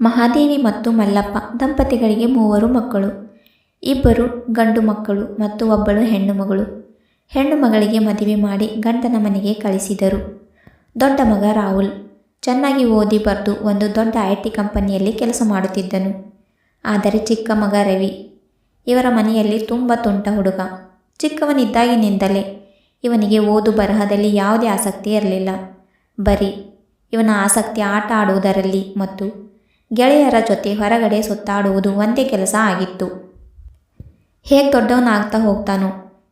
ಮಹಾದೇವಿ ಮತ್ತು ಮಲ್ಲಪ್ಪ ದಂಪತಿಗಳಿಗೆ ಮೂವರು ಮಕ್ಕಳು. ಇಬ್ಬರು ಗಂಡು ಮಕ್ಕಳು ಮತ್ತು ಒಬ್ಬಳು ಹೆಣ್ಣು ಮಗಳು. ಹೆಣ್ಣು ಮಗಳಿಗೆ ಮದುವೆ ಮಾಡಿ ಗಂಡನ ಮನೆಗೆ ಕಳಿಸಿದರು. ದೊಡ್ಡ ಮಗ ರಾಹುಲ್. ಚೆನ್ನಾಗಿ ಓದಿ ಬರೆದು ಒಂದು ದೊಡ್ಡ ಐ ಟಿ ಕಂಪನಿಯಲ್ಲಿ ಕೆಲಸ ಮಾಡುತ್ತಿದ್ದನು. ಆದರೆ ಚಿಕ್ಕ ಮಗ ರವಿ. ಇವರ ಮನೆಯಲ್ಲಿ ತುಂಬ ತುಂಟ ಹುಡುಗ. ಚಿಕ್ಕವನಿದ್ದಾಗಿನಿಂದಲೇ ಇವನಿಗೆ ಓದು ಬರಹದಲ್ಲಿ ಯಾವುದೇ ಆಸಕ್ತಿ ಇರಲಿಲ್ಲ. ಬರೀ ಇವನ ಆಸಕ್ತಿ ಆಟ ಆಡುವುದರಲ್ಲಿ ಮತ್ತು ಗೆಳೆಯರ ಜೊತೆ ಹೊರಗಡೆ ಸುತ್ತಾಡುವುದು ಒಂದೇ ಕೆಲಸ ಆಗಿತ್ತು. ಹೇಗೆ ದೊಡ್ಡವನಾಗ್ತಾ ಹೋಗ್ತಾನೋ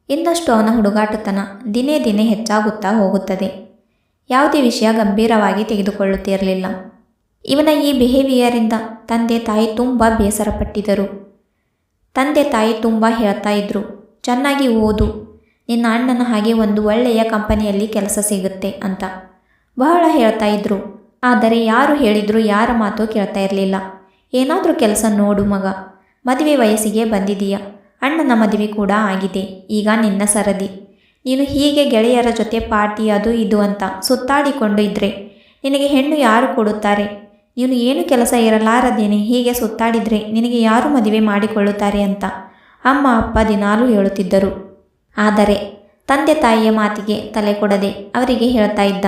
ಇನ್ನಷ್ಟು ಅವನ ಹುಡುಗಾಟತನ ದಿನೇ ದಿನೇ ಹೆಚ್ಚಾಗುತ್ತಾ ಹೋಗುತ್ತದೆ. ಯಾವುದೇ ವಿಷಯ ಗಂಭೀರವಾಗಿ ತೆಗೆದುಕೊಳ್ಳುತ್ತಿರಲಿಲ್ಲ. ಇವನ ಈ ಬಿಹೇವಿಯರಿಂದ ತಂದೆ ತಾಯಿ ತುಂಬ ಬೇಸರಪಟ್ಟಿದ್ದರು. ತಂದೆ ತಾಯಿ ತುಂಬ ಹೇಳ್ತಾ ಇದ್ರು, ಚೆನ್ನಾಗಿ ಓದು, ನಿನ್ನ ಅಣ್ಣನ ಹಾಗೆ ಒಂದು ಒಳ್ಳೆಯ ಕಂಪನಿಯಲ್ಲಿ ಕೆಲಸ ಸಿಗುತ್ತೆ ಅಂತ. ಬಹಳ ಹೇಳ್ತಾ ಇದ್ರು. ಆದರೆ ಯಾರು ಹೇಳಿದರೂ ಯಾರ ಮಾತು ಕೇಳ್ತಾ ಇರಲಿಲ್ಲ. ಏನಾದರೂ ಕೆಲಸ ನೋಡು ಮಗ. ಮದುವೆ ವಯಸ್ಸಿಗೆ ಬಂದಿದೀಯ. ಅಣ್ಣನ ಮದುವೆ ಕೂಡ ಆಗಿದೆ. ಈಗ ನಿನ್ನ ಸರದಿ. ನೀನು ಹೀಗೆ ಗೆಳೆಯರ ಜೊತೆ ಪಾರ್ಟಿ ಅದು ಇದು ಅಂತ ಸುತ್ತಾಡಿಕೊಂಡು ಇದ್ರೆ ನಿನಗೆ ಹೆಣ್ಣು ಯಾರು ಕೊಡುತ್ತಾರೆ? ನೀನು ಏನು ಕೆಲಸ ಇರಲಾರದೇನೆ ಹೀಗೆ ಸುತ್ತಾಡಿದರೆ ನಿನಗೆ ಯಾರು ಮದುವೆ ಮಾಡಿಕೊಳ್ಳುತ್ತಾರೆ ಅಂತ ಅಮ್ಮ ಅಪ್ಪ ದಿನಾಲೂ ಹೇಳುತ್ತಿದ್ದರು. ಆದರೆ ತಂದೆ ತಾಯಿಯ ಮಾತಿಗೆ ತಲೆ ಕೊಡದೆ ಅವರಿಗೆ ಹೇಳ್ತಾ ಇದ್ದ.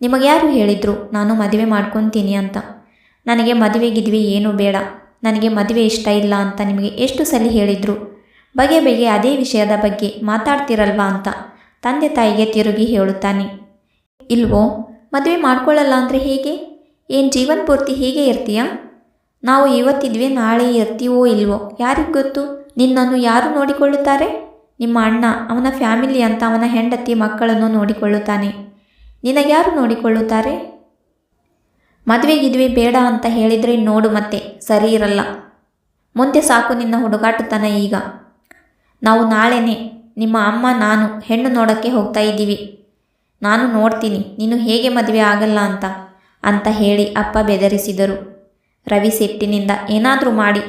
ನಿಮಗೆ ಯಾರು ಹೇಳಿದ್ರು, ನಾನು ಮದುವೆ ಮಾಡ್ಕೊತೀನಿ ಅಂತ. ನನಗೆ ಮದುವೆ ಗಿದ್ವಿ ಏನೂ ಬೇಡ. ನನಗೆ ಮದುವೆ ಇಷ್ಟ ಇಲ್ಲ ಅಂತ ನಿಮಗೆ ಎಷ್ಟು ಸಲ ಹೇಳಿದ್ರು? ಬಗೆ ಬಗೆ ಅದೇ ವಿಷಯದ ಬಗ್ಗೆ ಮಾತಾಡ್ತಿರಲ್ವಾ ಅಂತ ತಂದೆ ತಾಯಿಗೆ ತಿರುಗಿ ಹೇಳುತ್ತಾನೆ. ಇಲ್ವೋ, ಮದುವೆ ಮಾಡ್ಕೊಳ್ಳಲ್ಲ ಅಂದರೆ ಹೇಗೆ? ಏನು ಜೀವನ ಪೂರ್ತಿ ಹೀಗೆ ಇರ್ತೀಯಾ? ನಾವು ಇವತ್ತಿದ್ವಿ, ನಾಳೆ ಇರ್ತೀವೋ ಇಲ್ವೋ? ಯಾರಿಗೆ ಗೊತ್ತು? ನಿನ್ನನ್ನು ಯಾರು ನೋಡಿಕೊಳ್ಳುತ್ತಾರೆ? ನಿಮ್ಮ ಅಣ್ಣ, ಅವನ ಫ್ಯಾಮಿಲಿ ಅಂತ ಅವನ ಹೆಂಡತಿ ಮಕ್ಕಳನ್ನು ನೋಡಿಕೊಳ್ಳುತ್ತಾನೆ. ನಿನಗ್ಯಾರು ನೋಡಿಕೊಳ್ಳುತ್ತಾರೆ? ಮದುವೆ ಗಿದ್ವೆ ಬೇಡ ಅಂತ ಹೇಳಿದರೆ ನೋಡು ಮತ್ತೆ, ಸರಿ ಇರಲ್ಲ. ಮುಂದೆ ಸಾಕು ನಿನ್ನ ಹುಡುಗಾಟತನ ಈಗ. ನಾವು ನಾಳೆನೇ, ನಿಮ್ಮ ಅಮ್ಮ, ನಾನು ಹೆಣ್ಣು ನೋಡೋಕ್ಕೆ ಹೋಗ್ತಾ ಇದ್ದೀವಿ. ನಾನು ನೋಡ್ತೀನಿ, ನೀನು ಹೇಗೆ ಮದುವೆ ಆಗಲ್ಲ ಅಂತ ಅಂತ ಹೇಳಿ ಅಪ್ಪ ಬೆದರಿಸಿದರು. ರವಿ ಸಿಟ್ಟಿನಿಂದ, ಏನಾದರೂ ಮಾಡಿ.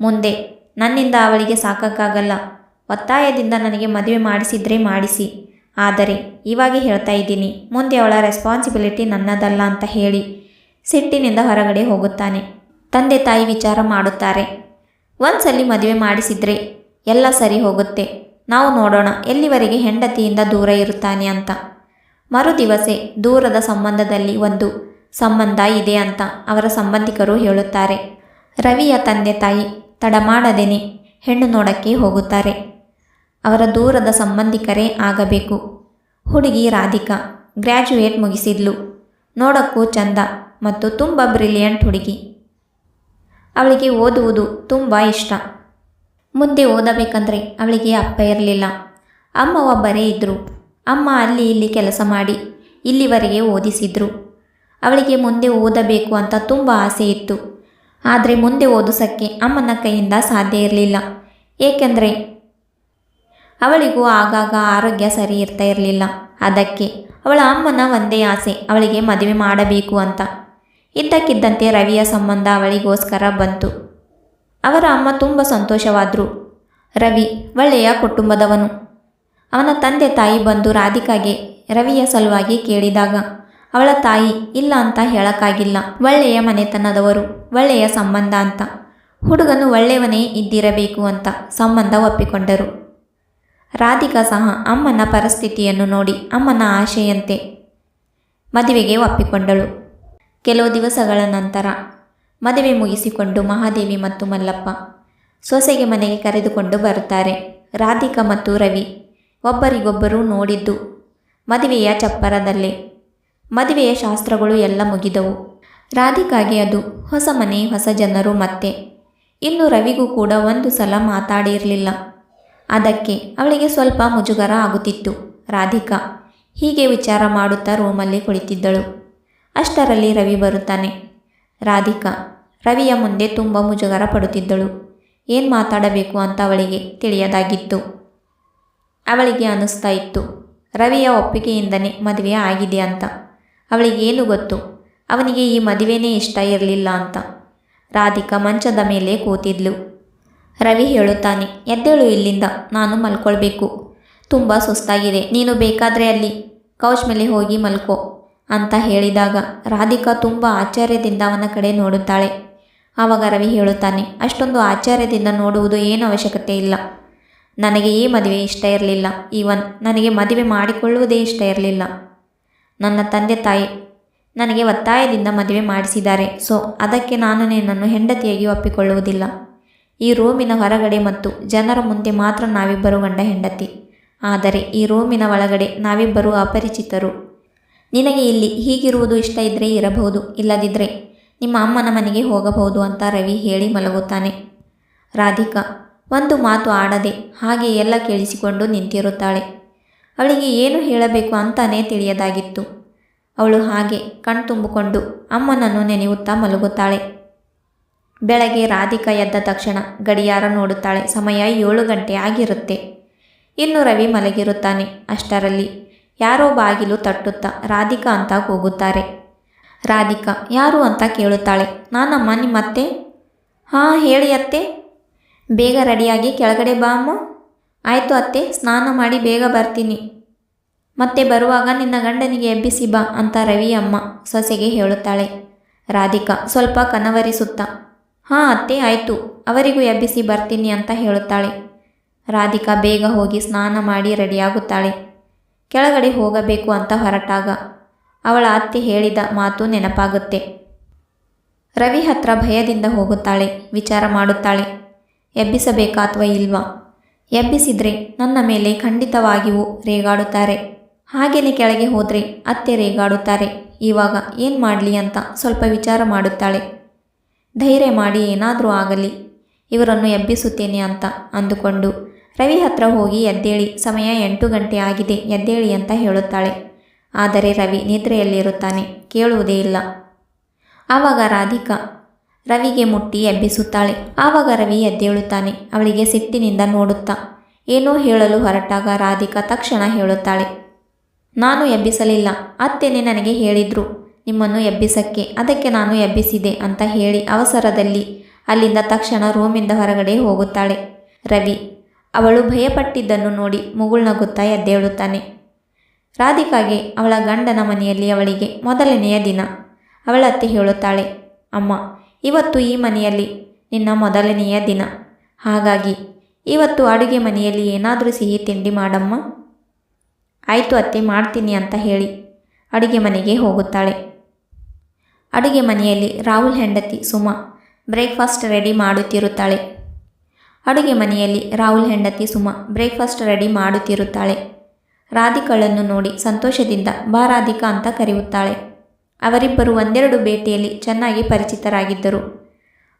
ಮುಂದೆ, ನನ್ನಿಂದ ಅವಳಿಗೆ ಸಾಕಕ್ಕಾಗಲ್ಲ ಒತ್ತಾಯದಿಂದ ನನಗೆ ಮದುವೆ ಮಾಡಿಸಿದ್ರೆ ಮಾಡಿಸಿ. ಆದರೆ, ಇವಾಗ ಹೇಳ್ತಾ ಇದ್ದೀನಿ, ಮುಂದೆ ಅವಳ ರೆಸ್ಪಾನ್ಸಿಬಿಲಿಟಿ ನನ್ನದಲ್ಲ ಅಂತ ಹೇಳಿ. ಸಿಟ್ಟಿನಿಂದ ಹೊರಗಡೆ ಹೋಗುತ್ತಾನೆ. ತಂದೆ ತಾಯಿ ವಿಚಾರ ಮಾಡುತ್ತಾರೆ. ಒಂದ್ಸಲಿ ಮದುವೆ ಮಾಡಿಸಿದ್ರೆ ಎಲ್ಲ ಸರಿ ಹೋಗುತ್ತೆ. ನಾವು ನೋಡೋಣ, ಎಲ್ಲಿವರೆಗೆ ಹೆಂಡತಿಯಿಂದ ದೂರ ಇರುತ್ತಾನೆ ಅಂತ. ಮರುದಿವಸೆ ದೂರದ ಸಂಬಂಧದಲ್ಲಿ ಒಂದು ಸಂಬಂಧ ಇದೆ ಅಂತ ಅವರ ಸಂಬಂಧಿಕರು ಹೇಳುತ್ತಾರೆ. ರವಿಯ ತಂದೆ ತಾಯಿ, ತಡ ಮಾಡದೇನೆ ಹೆಣ್ಣು ನೋಡಕ್ಕೆ ಹೋಗುತ್ತಾರೆ. ಅವರ ದೂರದ ಸಂಬಂಧಿಕರೇ ಆಗಬೇಕು. ಹುಡುಗಿ ರಾಧಿಕಾ ಗ್ರ್ಯಾಜುಯೇಟ್ ಮುಗಿಸಿದ್ಲು. ನೋಡೋಕ್ಕೂ ಚಂದ ಮತ್ತು ತುಂಬ ಬ್ರಿಲಿಯಂಟ್ ಹುಡುಗಿ. ಅವಳಿಗೆ ಓದುವುದು ತುಂಬ ಇಷ್ಟ. ಮುಂದೆ ಓದಬೇಕಂದ್ರೆ ಅವಳಿಗೆ ಅಪ್ಪ ಇರಲಿಲ್ಲ. ಅಮ್ಮ ಒಬ್ಬರೇ ಇದ್ದರು ಅಮ್ಮ ಅಲ್ಲಿ ಇಲ್ಲಿ ಕೆಲಸ ಮಾಡಿ ಇಲ್ಲಿವರೆಗೆ ಓದಿಸಿದ್ರು. ಅವಳಿಗೆ ಮುಂದೆ ಓದಬೇಕು ಅಂತ ತುಂಬ ಆಸೆ ಇತ್ತು. ಆದರೆ ಮುಂದೆ ಓದಿಸೋಕ್ಕೆ ಅಮ್ಮನ ಕೈಯಿಂದ ಸಾಧ್ಯ ಇರಲಿಲ್ಲ. ಏಕೆಂದರೆ ಅವಳಿಗೂ ಆಗಾಗ ಆರೋಗ್ಯ ಸರಿ ಇರ್ತಾ ಇರಲಿಲ್ಲ. ಅದಕ್ಕೆ ಅವಳ ಅಮ್ಮನ ಒಂದೇ ಆಸೆ, ಅವಳಿಗೆ ಮದುವೆ ಮಾಡಬೇಕು ಅಂತ. ಇದ್ದಕ್ಕಿದ್ದಂತೆ ರವಿಯ ಸಂಬಂಧ ಅವಳಿಗೋಸ್ಕರ ಬಂತು. ಅವರ ಅಮ್ಮ ತುಂಬ ಸಂತೋಷವಾದರು. ರವಿ ಒಳ್ಳೆಯ ಕುಟುಂಬದವನು. ಅವನ ತಂದೆ ತಾಯಿ ಬಂದು ರಾಧಿಕಾಗೆ, ರವಿಯ ಸಲುವಾಗಿ ಕೇಳಿದಾಗ, ಅವಳ ತಾಯಿ ಇಲ್ಲ ಅಂತ ಹೇಳಕ್ಕಾಗಿಲ್ಲ. ಒಳ್ಳೆಯ ಮನೆತನದವರು, ಒಳ್ಳೆಯ ಸಂಬಂಧ ಅಂತ. ಹುಡುಗನು ಒಳ್ಳೆಯವನೇ ಇದ್ದಿರಬೇಕು ಅಂತ ಸಂಬಂಧ ಒಪ್ಪಿಕೊಂಡರು. ರಾಧಿಕಾ ಸಹ ಅಮ್ಮನ ಪರಿಸ್ಥಿತಿಯನ್ನು ನೋಡಿ ಅಮ್ಮನ ಆಶೆಯಂತೆ ಮದುವೆಗೆ ಒಪ್ಪಿಕೊಂಡಳು. ಕೆಲವು ದಿವಸಗಳ ನಂತರ ಮದುವೆ ಮುಗಿಸಿಕೊಂಡು ಮಹಾದೇವಿ ಮತ್ತು ಮಲ್ಲಪ್ಪ ಸೊಸೆಗೆ ಮನೆಗೆ ಕರೆದುಕೊಂಡು ಬರುತ್ತಾರೆ. ರಾಧಿಕಾ ಮತ್ತು ರವಿ ಒಬ್ಬರಿಗೊಬ್ಬರು ನೋಡಿದ್ದು ಮದುವೆಯ ಚಪ್ಪರದಲ್ಲೇ. ಮದುವೆಯ ಶಾಸ್ತ್ರಗಳು ಎಲ್ಲ ಮುಗಿದವು. ರಾಧಿಕಾಗೆ ಅದು ಹೊಸ ಮನೆ, ಹೊಸ ಜನರು ಮತ್ತೆ ಇನ್ನು ರವಿಗೂ ಕೂಡ ಒಂದು ಸಲ ಮಾತಾಡಿರಲಿಲ್ಲ. ಅದಕ್ಕೆ ಅವಳಿಗೆ ಸ್ವಲ್ಪ ಮುಜುಗರ ಆಗುತ್ತಿತ್ತು. ರಾಧಿಕಾ ಹೀಗೆ ವಿಚಾರ ಮಾಡುತ್ತಾ ರೂಮಲ್ಲಿ ಕುಳಿತಿದ್ದಳು. ಅಷ್ಟರಲ್ಲಿ ರವಿ ಬರುತ್ತಾನೆ. ರಾಧಿಕಾ ರವಿಯ ಮುಂದೆ ತುಂಬ ಮುಜುಗರ ಪಡುತ್ತಿದ್ದಳು. ಏನು ಮಾತಾಡಬೇಕು ಅಂತ ಅವಳಿಗೆ ತಿಳಿಯದಾಗಿತ್ತು. ಅವಳಿಗೆ ಅನ್ನಿಸ್ತಾ ಇತ್ತು. ರವಿಯ ಒಪ್ಪಿಗೆಯಿಂದನೇ ಮದುವೆ ಆಗಿದೆ ಅಂತ. ಅವಳಿಗೇನು ಗೊತ್ತು? ಅವನಿಗೆ ಈ ಮದುವೆನೇ ಇಷ್ಟ ಇರಲಿಲ್ಲ ಅಂತ. ರಾಧಿಕಾ ಮಂಚದ ಮೇಲೆ ಕೂತಿದ್ಲು. ರವಿ ಹೇಳುತ್ತಾನೆ, ಎದ್ದೇಳು ಇಲ್ಲಿಂದ, ನಾನು ಮಲ್ಕೊಳ್ಬೇಕು. ತುಂಬ ಸುಸ್ತಾಗಿದೆ, ನೀನು ಬೇಕಾದರೆ ಅಲ್ಲಿ, ಕೌಚ್ ಮೇಲೆ ಹೋಗಿ ಮಲ್ಕೋ, ಅಂತ ಹೇಳಿದಾಗ ರಾಧಿಕಾ ತುಂಬ ಆಶ್ಚರ್ಯದಿಂದ ಅವನ ಕಡೆ ನೋಡುತ್ತಾಳೆ. ಆವಾಗ ರವಿ ಹೇಳುತ್ತಾನೆ, ಅಷ್ಟೊಂದು ಆಶ್ಚರ್ಯದಿಂದ ನೋಡುವುದು ಏನು ಅವಶ್ಯಕತೆ ಇಲ್ಲ. ನನಗೆ ಈ ಮದುವೆ ಇಷ್ಟ ಇರಲಿಲ್ಲ, ಈವನ್, ನನಗೆ ಮದುವೆ ಮಾಡಿಕೊಳ್ಳುವುದೇ ಇಷ್ಟ ಇರಲಿಲ್ಲ. ನನ್ನ ತಂದೆ ತಾಯಿ ನನಗೆ ಒತ್ತಾಯದಿಂದ ಮದುವೆ ಮಾಡಿಸಿದ್ದಾರೆ, ಸೊ ಅದಕ್ಕೆ ನಾನು ನಿನ್ನನ್ನು ಹೆಂಡತಿಯಾಗಿ ಒಪ್ಪಿಕೊಳ್ಳುವುದಿಲ್ಲ. ಈ ರೂಮಿನ ಹೊರಗಡೆ ಮತ್ತು ಜನರ ಮುಂದೆ ಮಾತ್ರ ನಾವಿಬ್ಬರು ಗಂಡ ಹೆಂಡತಿ. ಆದರೆ ಈ ರೂಮಿನ ಒಳಗಡೆ ನಾವಿಬ್ಬರು ಅಪರಿಚಿತರು. ನಿನಗೆ ಇಲ್ಲಿ ಹೀಗಿರುವುದು ಇಷ್ಟ ಇದ್ದರೆ ಇರಬಹುದು ಇಲ್ಲದಿದ್ದರೆ ನಿಮ್ಮ ಅಮ್ಮನ ಮನೆಗೆ ಹೋಗಬಹುದು ಅಂತ ರವಿ ಹೇಳಿ ಮಲಗುತ್ತಾನೆ. ರಾಧಿಕಾ, ಒಂದು ಮಾತು ಆಡದೆ ಹಾಗೆ ಎಲ್ಲ ಕೇಳಿಸಿಕೊಂಡು ನಿಂತಿರುತ್ತಾಳೆ. ಅವಳಿಗೆ ಏನು ಹೇಳಬೇಕು ಅಂತಾನೇ ತಿಳಿಯದಾಗಿತ್ತು. ಅವಳು ಹಾಗೆ ಕಣ್ತುಂಬಿಕೊಂಡು ಅಮ್ಮನನ್ನು ನೆನೆಯುತ್ತಾ ಮಲಗುತ್ತಾಳೆ. ಬೆಳಗ್ಗೆ ರಾಧಿಕಾ ಎದ್ದ ತಕ್ಷಣ ಗಡಿಯಾರ ನೋಡುತ್ತಾಳೆ. ಸಮಯ ಏಳು ಗಂಟೆ ಆಗಿರುತ್ತೆ. ಇನ್ನು ರವಿ ಮಲಗಿರುತ್ತಾನೆ. ಅಷ್ಟರಲ್ಲಿ ಯಾರೋ ಬಾಗಿಲು ತಟ್ಟುತ್ತಾ ರಾಧಿಕಾ ಅಂತ ಕೂಗುತ್ತಾರೆ. ರಾಧಿಕಾ, ಯಾರು ಅಂತ ಕೇಳುತ್ತಾಳೆ. ನಾನಮ್ಮ, ನಿಮ್ಮತ್ತೆ? ಹಾಂ, ಹೇಳಿ ಅತ್ತೆ. ಬೇಗ ರೆಡಿಯಾಗಿ ಕೆಳಗಡೆ ಬಾ ಅಮ್ಮ. ಆಯಿತು ಅತ್ತೆ, ಸ್ನಾನ ಮಾಡಿ ಬೇಗ ಬರ್ತೀನಿ. ಮತ್ತೆ ಬರುವಾಗ ನಿನ್ನ ಗಂಡನಿಗೆ ಎಬ್ಬಿಸಿ ಬಾ ಅಂತ ರವಿ ಅಮ್ಮ ಸೊಸೆಗೆ ಹೇಳುತ್ತಾಳೆ. ರಾಧಿಕಾ ಸ್ವಲ್ಪ ಕನವರಿಸುತ್ತಾ ಹಾಂ ಅತ್ತೆ, ಆಯಿತು. ಅವರಿಗೂ ಎಬ್ಬಿಸಿ ಬರ್ತೀನಿ ಅಂತ ಹೇಳುತ್ತಾಳೆ. ರಾಧಿಕಾ ಬೇಗ ಹೋಗಿ ಸ್ನಾನ ಮಾಡಿ ರೆಡಿಯಾಗುತ್ತಾಳೆ. ಕೆಳಗಡೆ ಹೋಗಬೇಕು ಅಂತ ಹೊರಟಾಗ ಅವಳ ಅತ್ತೆ ಹೇಳಿದ ಮಾತು ನೆನಪಾಗುತ್ತೆ. ರವಿ ಹತ್ರ ಭಯದಿಂದ ಹೋಗುತ್ತಾಳೆ, ವಿಚಾರ ಮಾಡುತ್ತಾಳೆ. ಎಬ್ಬಿಸಬೇಕಾ ಅಥವಾ ಇಲ್ವಾ? ಎಬ್ಬಿಸಿದ್ರೆ ನನ್ನ ಮೇಲೆ ಖಂಡಿತವಾಗಿಯೂ ರೇಗಾಡುತ್ತಾರೆ. ಹಾಗೆಯೇ ಕೆಳಗೆ ಹೋದರೆ ಅತ್ತೆ ರೇಗಾಡುತ್ತಾರೆ. ಇವಾಗ ಏನು ಮಾಡಲಿ ಅಂತ ಸ್ವಲ್ಪ ವಿಚಾರ ಮಾಡುತ್ತಾಳೆ. ಧೈರ್ಯ ಮಾಡಿ ಏನಾದರೂ ಆಗಲಿ, ಇವರನ್ನು ಎಬ್ಬಿಸುತ್ತೇನೆ ಅಂತ ಅಂದುಕೊಂಡು ರವಿ ಹತ್ರ ಹೋಗಿ ಎದ್ದೇಳಿ, ಸಮಯ ಎಂಟು ಗಂಟೆ ಆಗಿದೆ, ಎದ್ದೇಳಿ ಅಂತ ಹೇಳುತ್ತಾಳೆ. ಆದರೆ ರವಿ ನಿದ್ರೆಯಲ್ಲಿರುತ್ತಾನೆ, ಕೇಳುವುದೇ ಇಲ್ಲ. ಆವಾಗ ರಾಧಿಕಾ ರವಿಗೆ ಮುಟ್ಟಿ ಎಬ್ಬಿಸುತ್ತಾಳೆ. ಆವಾಗ ರವಿ ಎದ್ದೇಳುತ್ತಾನೆ, ಅವಳಿಗೆ ಸಿಟ್ಟಿನಿಂದ ನೋಡುತ್ತಾ, ಏನೋ ಹೇಳಲು ಹೊರಟಾಗ ರಾಧಿಕಾ ತಕ್ಷಣ ಹೇಳುತ್ತಾಳೆ, ನಾನು ಎಬ್ಬಿಸಲಿಲ್ಲ, ಅತ್ತೆನೆ ನನಗೆ ಹೇಳಿದ್ರು. ನಿಮ್ಮನ್ನು ಎಬ್ಬಿಸಕ್ಕೆ. ಅದಕ್ಕೆ ನಾನು ಎಬ್ಬಿಸಿದೆ ಅಂತ ಹೇಳಿ ಅವಸರದಲ್ಲಿ ಅಲ್ಲಿಂದ ತಕ್ಷಣ ರೂಮಿಂದ ಹೊರಗಡೆ ಹೋಗುತ್ತಾಳೆ. ರವಿ, ಅವಳು ಭಯಪಟ್ಟಿದ್ದನ್ನು ನೋಡಿ ಮುಗುಳ್ನಗುತ್ತಾ ಎದ್ದೇಳುತ್ತಾನೆ. ರಾಧಿಕಾಗೆ ಅವಳ ಗಂಡನ ಮನೆಯಲ್ಲಿ ಅವಳಿಗೆ ಮೊದಲನೆಯ ದಿನ. ಅವಳತ್ತೆ ಹೇಳುತ್ತಾಳೆ, ಅಮ್ಮ, ಇವತ್ತು ಈ ಮನೆಯಲ್ಲಿ ನಿನ್ನ ಮೊದಲನೆಯ ದಿನ. ಹಾಗಾಗಿ ಇವತ್ತು ಅಡುಗೆ ಮನೆಯಲ್ಲಿ ಏನಾದರೂ ಸಿಹಿ ತಿಂಡಿ ಮಾಡಮ್ಮ. ಆಯಿತು ಅತ್ತೆ, ಮಾಡ್ತೀನಿ ಅಂತ ಹೇಳಿ ಅಡುಗೆ ಮನೆಗೆ ಹೋಗುತ್ತಾಳೆ. ಅಡುಗೆ ಮನೆಯಲ್ಲಿ ರಾಹುಲ್ ಹೆಂಡತಿ ಸುಮಾ ಬ್ರೇಕ್ಫಾಸ್ಟ್ ರೆಡಿ ಮಾಡುತ್ತಿರುತ್ತಾಳೆ. ಅಡುಗೆ ಮನೆಯಲ್ಲಿ ರಾಹುಲ್ ಹೆಂಡತಿ ಸುಮಾ ಬ್ರೇಕ್ಫಾಸ್ಟ್ ರೆಡಿ ಮಾಡುತ್ತಿರುತ್ತಾಳೆ. ರಾಧಿಕಳನ್ನು ನೋಡಿ ಸಂತೋಷದಿಂದ ಬಾ ರಾಧಿಕಾ ಅಂತ ಕರೆಯುತ್ತಾಳೆ. ಅವರಿಬ್ಬರು ಒಂದೆರಡು ಭೇಟಿಯಲ್ಲಿ ಚೆನ್ನಾಗಿ ಪರಿಚಿತರಾಗಿದ್ದರು.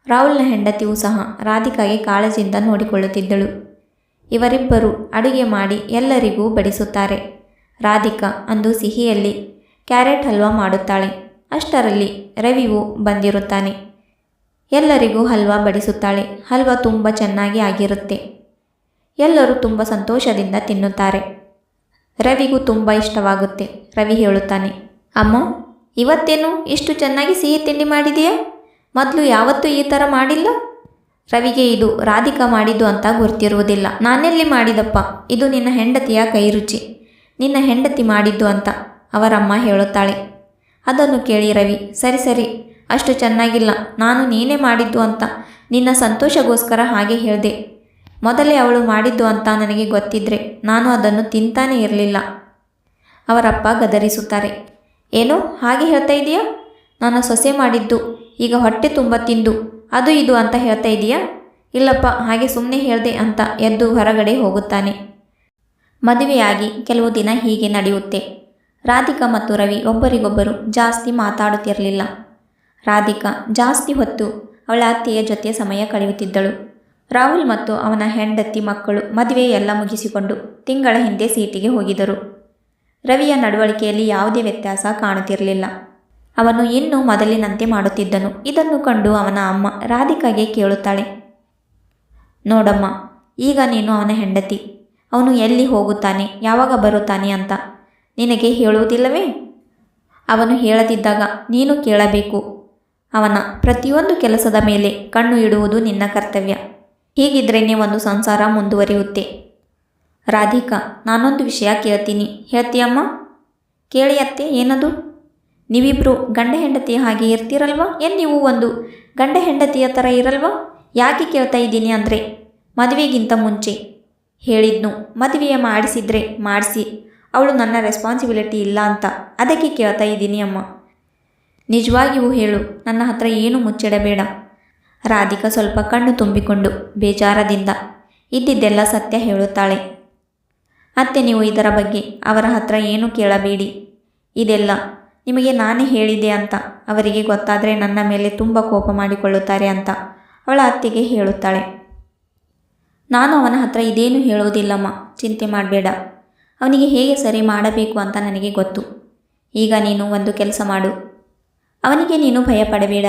ರಾಹುಲ್ನ ಹೆಂಡತಿಯೂ ಸಹ ರಾಧಿಕಾಗೆ ಕಾಳಜಿಯಿಂದ ನೋಡಿಕೊಳ್ಳುತ್ತಿದ್ದಳು. ಇವರಿಬ್ಬರು ಅಡುಗೆ ಮಾಡಿ ಎಲ್ಲರಿಗೂ ಬಡಿಸುತ್ತಾರೆ. ರಾಧಿಕಾ ಅಂದು ಸಿಹಿಯಲ್ಲಿ ಕ್ಯಾರೆಟ್ ಹಲ್ವಾ ಮಾಡುತ್ತಾಳೆ. ಅಷ್ಟರಲ್ಲಿ ರವಿವು ಬಂದಿರುತ್ತಾನೆ. ಎಲ್ಲರಿಗೂ ಹಲ್ವಾ ಬಡಿಸುತ್ತಾಳೆ. ಹಲ್ವಾ ತುಂಬ ಚೆನ್ನಾಗಿ ಆಗಿರುತ್ತೆ. ಎಲ್ಲರೂ ತುಂಬ ಸಂತೋಷದಿಂದ ತಿನ್ನುತ್ತಾರೆ. ರವಿಗೂ ತುಂಬ ಇಷ್ಟವಾಗುತ್ತೆ. ರವಿ ಹೇಳುತ್ತಾನೆ, ಅಮ್ಮ, ಇವತ್ತೇನು ಇಷ್ಟು ಚೆನ್ನಾಗಿ ಸಿಹಿ ತಿಂಡಿ ಮಾಡಿದೆಯಾ? ಮೊದಲು ಯಾವತ್ತೂ ಈ ಥರ ಮಾಡಿಲ್ಲ? ರವಿಗೆ ಇದು ರಾಧಿಕಾ ಮಾಡಿದ್ದು ಅಂತ ಗೊತ್ತಿರುವುದಿಲ್ಲ. ನಾನೆಲ್ಲಿ ಮಾಡಿದಪ್ಪ? ಇದು ನಿನ್ನ ಹೆಂಡತಿಯ ಕೈರುಚಿ. ನಿನ್ನ ಹೆಂಡತಿ ಮಾಡಿದ್ದು ಅಂತ, ಅವರಮ್ಮ ಹೇಳುತ್ತಾಳೆ. ಅದನ್ನು ಕೇಳಿ ರವಿ, ಸರಿ ಸರಿ, ಅಷ್ಟು ಚೆನ್ನಾಗಿಲ್ಲ, ನಾನು ನೀನೇ ಮಾಡಿದ್ದು ಅಂತ, ನಿನ್ನ ಸಂತೋಷಗೋಸ್ಕರ ಹಾಗೆ ಹೇಳಿದೆ. ಮೊದಲೇ ಅವಳು ಮಾಡಿದ್ದು ಅಂತ ನನಗೆ ಗೊತ್ತಿದ್ರೆ ನಾನು ಅದನ್ನು ತಿಂತಾನೇ ಇರಲಿಲ್ಲ. ಅವರಪ್ಪ ಗದರಿಸುತ್ತಾರೆ, ಏನು, ಹಾಗೆ ಹೇಳ್ತಾ ಇದೆಯಾ? ನಾನು ಸೊಸೆ ಮಾಡಿದ್ದು, ಈಗ ಹೊಟ್ಟೆ ತುಂಬ ತಿಂದು, ಅದು ಇದು ಅಂತ ಹೇಳ್ತಾ ಇದೆಯಾ? ಇಲ್ಲಪ್ಪ, ಹಾಗೆ ಸುಮ್ಮನೆ ಹೇಳಿದೆ ಅಂತ ಎದ್ದು ಹೊರಗಡೆ ಹೋಗುತ್ತಾನೆ. ಮದುವೆಯಾಗಿ ಕೆಲವು ದಿನ ಹೀಗೆ ನಡೆಯುತ್ತೆ. ರಾಧಿಕಾ ಮತ್ತು ರವಿ ಒಬ್ಬರಿಗೊಬ್ಬರು ಜಾಸ್ತಿ ಮಾತಾಡುತ್ತಿರಲಿಲ್ಲ. ರಾಧಿಕಾ ಜಾಸ್ತಿ ಹೊತ್ತು ಅವಳ ಅತ್ತೆಯ ಜೊತೆ ಸಮಯ ಕಳೆಯುತ್ತಿದ್ದಳು. ರಾಹುಲ್ ಮತ್ತು ಅವನ ಹೆಂಡತಿ ಮಕ್ಕಳು ಮದುವೆ ಎಲ್ಲ ಮುಗಿಸಿಕೊಂಡು ತಿಂಗಳ ಹಿಂದೆ ಸೀಟಿಗೆ ಹೋಗಿದರು ರವಿಯ ನಡವಳಿಕೆಯಲ್ಲಿ ಯಾವುದೇ ವ್ಯತ್ಯಾಸ ಕಾಣುತ್ತಿರಲಿಲ್ಲ. ಅವನು ಇನ್ನೂ ಮೊದಲಿನಂತೆ ಮಾಡುತ್ತಿದ್ದನು. ಇದನ್ನು ಕಂಡು ಅವನ ಅಮ್ಮ ರಾಧಿಕಾಗೆ ಕೇಳುತ್ತಾಳೆ, ನೋಡಮ್ಮ, ಈಗ ನೀನು ಅವನ ಹೆಂಡತಿ. ಅವನು ಎಲ್ಲಿ ಹೋಗುತ್ತಾನೆ? ಯಾವಾಗ ಬರುತ್ತಾನೆ? ಅಂತ ನಿನಗೆ ಹೇಳುವುದಿಲ್ಲವೇ? ಅವನು ಹೇಳದಿದ್ದಾಗ ನೀನು ಕೇಳಬೇಕು. ಅವನ ಪ್ರತಿಯೊಂದು ಕೆಲಸದ ಮೇಲೆ ಕಣ್ಣು ಇಡುವುದು ನಿನ್ನ ಕರ್ತವ್ಯ. ಹೀಗಿದ್ರೇನೆ ಒಂದು ಸಂಸಾರ ಮುಂದುವರಿಯುತ್ತೆ. ರಾಧಿಕಾ, ನಾನೊಂದು ವಿಷಯ ಕೇಳ್ತೀನಿ. ಹೇಳ್ತೀಯಮ್ಮ ಕೇಳಿ ಅತ್ತೆ, ಏನದು? ನೀವಿಬ್ಬರು ಗಂಡ ಹೆಂಡತಿ ಹಾಗೆ ಇರ್ತೀರಲ್ವಾ? ಏನು ನೀವು ಒಂದು ಗಂಡ ಹೆಂಡತಿಯ ಥರ ಇರಲ್ವಾ? ಯಾಕೆ ಕೇಳ್ತಾ ಇದ್ದೀನಿ ಅಂದರೆ ಮದುವೆಗಿಂತ ಮುಂಚೆ ಹೇಳಿದ್ನು. ಮದುವೆಯ ಮಾಡಿಸಿದರೆ ಮಾಡಿಸಿ. ಅವಳು ನನ್ನ ರೆಸ್ಪಾನ್ಸಿಬಿಲಿಟಿ ಇಲ್ಲ ಅಂತ. ಅದಕ್ಕೆ ಕೇಳ್ತಾ ಇದ್ದೀನಿ ಅಮ್ಮ. ನಿಜವಾಗಿಯೂ ಹೇಳು, ನನ್ನ ಹತ್ರ ಏನು ಮುಚ್ಚಿಡಬೇಡ. ರಾಧಿಕಾ ಸ್ವಲ್ಪ ಕಣ್ಣು ತುಂಬಿಕೊಂಡು ಬೇಜಾರದಿಂದ ಇದ್ದಿದ್ದೆಲ್ಲ ಸತ್ಯ ಹೇಳುತ್ತಾಳೆ. ಅತ್ತೆ ನೀವು ಇದರ ಬಗ್ಗೆ ಅವರ ಹತ್ರ ಏನೂ ಕೇಳಬೇಡಿ. ಇದೆಲ್ಲ ನಿಮಗೆ ನಾನೇ ಹೇಳಿದೆ ಅಂತ. ಅವರಿಗೆ ಗೊತ್ತಾದರೆ ನನ್ನ ಮೇಲೆ ತುಂಬ ಕೋಪ ಮಾಡಿಕೊಳ್ಳುತ್ತಾರೆ ಅಂತ ಅವಳ ಅತ್ತೆಗೆ ಹೇಳುತ್ತಾಳೆ. ನಾನು ಅವನ ಹತ್ರ ಇದೇನು ಹೇಳುವುದಿಲ್ಲಮ್ಮ. ಚಿಂತೆ ಮಾಡಬೇಡ. ಅವನಿಗೆ ಹೇಗೆ ಸರಿ ಮಾಡಬೇಕು ಅಂತ ನನಗೆ ಗೊತ್ತು. ಈಗ ನೀನು ಒಂದು ಕೆಲಸ ಮಾಡು. ಅವನಿಗೆ ನೀನು ಭಯಪಡಬೇಡ.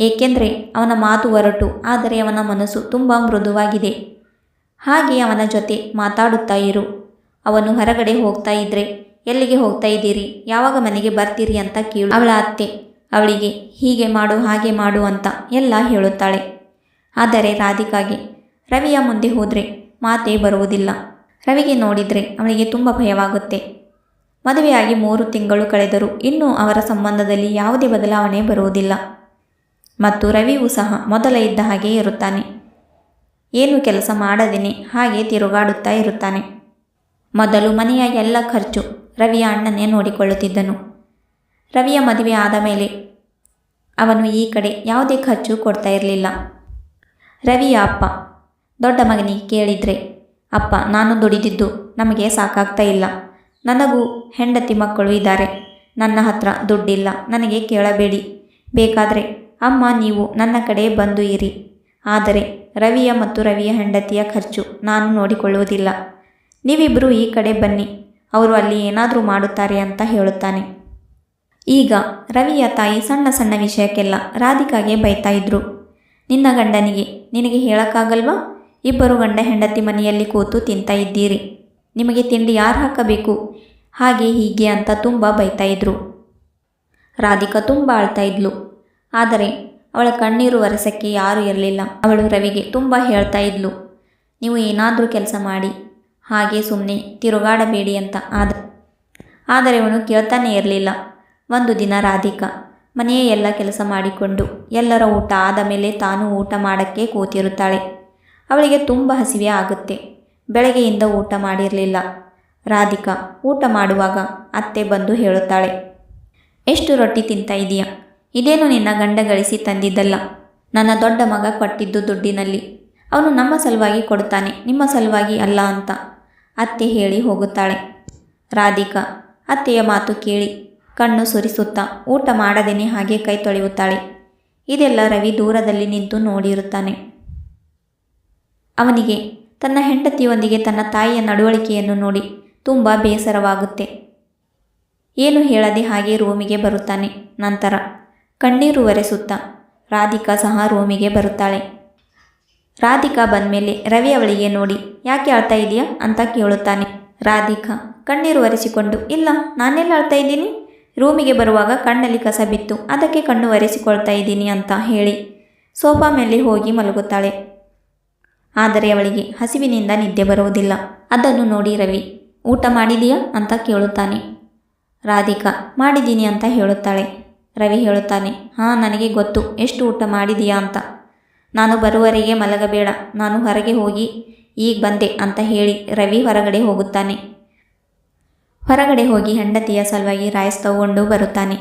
ಏಕೆಂದರೆ ಅವನ ಮಾತು ಹೊರಟು, ಆದರೆ ಅವನ ಮನಸ್ಸು ತುಂಬ ಮೃದುವಾಗಿದೆ. ಹಾಗೆ ಅವನ ಜೊತೆ ಮಾತಾಡುತ್ತಾ ಇರು. ಅವನು ಹೊರಗಡೆ ಹೋಗ್ತಾ ಇದ್ರೆ, ಎಲ್ಲಿಗೆ ಹೋಗ್ತಾ ಇದ್ದೀರಿ? ಯಾವಾಗ ಮನೆಗೆ ಬರ್ತೀರಿ ಅಂತ ಕೇಳು. ಅವಳ ಅತ್ತೆ, ಅವಳಿಗೆ ಹೀಗೆ ಮಾಡು, ಹಾಗೆ ಮಾಡು ಅಂತ ಎಲ್ಲ ಹೇಳುತ್ತಾಳೆ. ಆದರೆ ರಾಧಿಕಾಗೆ ರವಿಯ ಮುಂದೆ ಹೋದರೆ ಮಾತೇ ಬರುವುದಿಲ್ಲ. ರವಿಗೆ ನೋಡಿದರೆ ಅವನಿಗೆ ತುಂಬ ಭಯವಾಗುತ್ತೆ. ಮದುವೆಯಾಗಿ ಮೂರು ತಿಂಗಳು ಕಳೆದರೂ ಇನ್ನೂ ಅವರ ಸಂಬಂಧದಲ್ಲಿ ಯಾವುದೇ ಬದಲಾವಣೆ ಬರುವುದಿಲ್ಲ. ಮತ್ತು ರವಿಯು ಸಹ ಮೊದಲ ಇದ್ದ ಹಾಗೆ ಇರುತ್ತಾನೆ. ಏನು ಕೆಲಸ ಮಾಡದೇನೆ ಹಾಗೆ ತಿರುಗಾಡುತ್ತಾ ಇರುತ್ತಾನೆ. ಮೊದಲು ಮನೆಯ ಎಲ್ಲ ಖರ್ಚು ರವಿಯ ಅಣ್ಣನೇ ನೋಡಿಕೊಳ್ಳುತ್ತಿದ್ದನು. ರವಿಯ ಮದುವೆ ಆದ ಮೇಲೆ ಅವನು ಈ ಕಡೆ ಯಾವುದೇ ಖರ್ಚು ಕೊಡ್ತಾ ಇರಲಿಲ್ಲ. ರವಿಯ ಅಪ್ಪ, ದೊಡ್ಡ ಮಗನಿಗೆ ಕೇಳಿದರೆ ಅಪ್ಪ, ನಾನು ದುಡಿದಿದ್ದು ನಮಗೆ ಸಾಕಾಗ್ತಾ ಇಲ್ಲ. ನನಗೂ ಹೆಂಡತಿ ಮಕ್ಕಳು ಇದ್ದಾರೆ. ನನ್ನ ಹತ್ರ ದುಡ್ಡಿಲ್ಲ, ನನಗೆ ಕೇಳಬೇಡಿ. ಬೇಕಾದರೆ ಅಮ್ಮ, ನೀವು ನನ್ನ ಕಡೆ ಬಂದು ಇರಿ. ಆದರೆ ರವಿಯ ಮತ್ತು ರವಿಯ ಹೆಂಡತಿಯ ಖರ್ಚು ನಾನು ನೋಡಿಕೊಳ್ಳುವುದಿಲ್ಲ. ನೀವಿಬ್ಬರು ಈ ಕಡೆ ಬನ್ನಿ, ಅವರು ಅಲ್ಲಿ ಏನಾದರೂ ಮಾಡುತ್ತಾರೆ ಅಂತ ಹೇಳುತ್ತಾನೆ. ಈಗ ರವಿಯ ತಾಯಿ ಸಣ್ಣ ಸಣ್ಣ ವಿಷಯಕ್ಕೆಲ್ಲ ರಾಧಿಕಾಗೆ ಬೈತಾ ಇದ್ರು. ನಿನ್ನ ಗಂಡನಿಗೆ ನಿನಗೆ ಹೇಳಕ್ಕಾಗಲ್ವಾ? ಇಬ್ಬರು ಗಂಡ ಹೆಂಡತಿ ಮನೆಯಲ್ಲಿ ಕೂತು ತಿಂತಾ ಇದ್ದೀರಿ. ನಿಮಗೆ ತಿಂಡಿ ಯಾರು ಹಾಕಬೇಕು? ಹಾಗೆ ಹೀಗೆ ಅಂತ ತುಂಬ ಬೈತಾ ಇದ್ರು. ರಾಧಿಕಾ ತುಂಬ ಅಳ್ತಾ ಇದ್ಲು. ಆದರೆ ಅವಳ ಕಣ್ಣೀರು ವರಸಕ್ಕೆ ಯಾರೂ ಇರಲಿಲ್ಲ. ಅವಳು ರವಿಗೆ ತುಂಬ ಹೇಳ್ತಾ ಇದ್ಲು, ನೀವು ಏನಾದರೂ ಕೆಲಸ ಮಾಡಿ. ಹಾಗೆ ಸುಮ್ಮನೆ ತಿರುಗಾಡಬೇಡಿ ಅಂತ. ಆದ ಆದರೆ ಅವನು ಕೇಳ್ತಾನೆ ಇರಲಿಲ್ಲ. ಒಂದು ದಿನ ರಾಧಿಕಾ ಮನೆಯ ಎಲ್ಲ ಕೆಲಸ ಮಾಡಿಕೊಂಡು ಎಲ್ಲರ ಊಟ ಆದ ಮೇಲೆ ತಾನು ಊಟ ಮಾಡೋಕ್ಕೆ ಕೂತಿರುತ್ತಾಳೆ. ಅವಳಿಗೆ ತುಂಬ ಹಸಿವೆ ಆಗುತ್ತೆ. ಬೆಳಗ್ಗೆಯಿಂದ ಊಟ ಮಾಡಿರಲಿಲ್ಲ. ರಾಧಿಕಾ, ಊಟ ಮಾಡುವಾಗ ಅತ್ತೆ ಬಂದು ಹೇಳುತ್ತಾಳೆ, ಎಷ್ಟು ರೊಟ್ಟಿ ತಿಂತಾ ಇದೀಯ? ಇದೇನು ನಿನ್ನ ಗಂಡ ಗಳಿಸಿ ತಂದಿದ್ದಲ್ಲ? ನನ್ನ ದೊಡ್ಡ ಮಗ ಕೊಟ್ಟಿದ್ದು ದುಡ್ಡಿನಲ್ಲಿ. ಅವನು ನಮ್ಮ ಸಲುವಾಗಿ ಕೊಡ್ತಾನೆ ನಿಮ್ಮ ಸಲುವಾಗಿ ಅಲ್ಲ ಅಂತ. ಅತ್ತೆ ಹೇಳಿ ಹೋಗುತ್ತಾಳೆ. ರಾಧಿಕಾ, ಅತ್ತೆಯ ಮಾತು ಕೇಳಿ ಕಣ್ಣು ಸುರಿಸುತ್ತಾ ಊಟ ಮಾಡದೇನೆ ಹಾಗೆ ಕೈ ತೊಳೆಯುತ್ತಾಳೆ. ಇದೆಲ್ಲ ರವಿ ದೂರದಲ್ಲಿ ನಿಂತು ನೋಡಿರುತ್ತಾನೆ. ಅವನಿಗೆ, ತನ್ನ ಹೆಂಡತಿಯೊಂದಿಗೆ ತನ್ನ ತಾಯಿಯ ನಡವಳಿಕೆಯನ್ನು ನೋಡಿ ತುಂಬ ಬೇಸರವಾಗುತ್ತೆ. ಏನು ಹೇಳದೆ ಹಾಗೆ ರೂಮಿಗೆ ಬರುತ್ತಾನೆ. ನಂತರ ಕಣ್ಣೀರು ಒರೆಸುತ್ತಾ ರಾಧಿಕಾ ಸಹ ರೂಮಿಗೆ ಬರುತ್ತಾಳೆ. ರಾಧಿಕಾ ಬಂದಮೇಲೆ ರವಿ ಅವಳಿಗೆ ನೋಡಿ, ಯಾಕೆ ಅಳ್ತಾ ಇದೆಯಾ? ಅಂತ ಕೇಳುತ್ತಾನೆ. ರಾಧಿಕಾ ಕಣ್ಣೀರು ಒರೆಸಿಕೊಂಡು ಇಲ್ಲ, ನಾನೆಲ್ಲ ಅಳ್ತಾ ಇದ್ದೀನಿ? ರೂಮಿಗೆ ಬರುವಾಗ ಕಣ್ಣಲ್ಲಿ ಕಸ ಬಿತ್ತು, ಅದಕ್ಕೆ ಕಣ್ಣು ಒರೆಸಿಕೊಳ್ತಾ ಇದ್ದೀನಿ ಅಂತ ಹೇಳಿ ಸೋಫಾ ಮೇಲೆ ಹೋಗಿ ಮಲಗುತ್ತಾಳೆ. ಆದರೆ ಅವಳಿಗೆ ಹಸಿವಿನಿಂದ ನಿದ್ದೆ ಬರುವುದಿಲ್ಲ. ಅದನ್ನು ನೋಡಿ ರವಿ, ಊಟ ಮಾಡಿದೀಯಾ? ಅಂತ ಕೇಳುತ್ತಾನೆ. ರಾಧಿಕಾ, ಮಾಡಿದ್ದೀನಿ ಅಂತ ಹೇಳುತ್ತಾಳೆ. ರವಿ ಹೇಳುತ್ತಾನೆ, ಹಾಂ, ನನಗೆ ಗೊತ್ತು. ಎಷ್ಟು ಊಟ ಮಾಡಿದೀಯಾ ಅಂತ. ನಾನು ಬರುವರೆಗೆ ಮಲಗಬೇಡ. ನಾನು ಹೊರಗೆ ಹೋಗಿ ಈಗ ಬಂದೆ ಅಂತ ಹೇಳಿ ರವಿ ಹೊರಗಡೆ ಹೋಗುತ್ತಾನೆ. ಹೊರಗಡೆ ಹೋಗಿ ಹೆಂಡತಿಯ ಸಲುವಾಗಿ ರಾಯಸ್ ತಗೊಂಡು ಬರುತ್ತಾನೆ.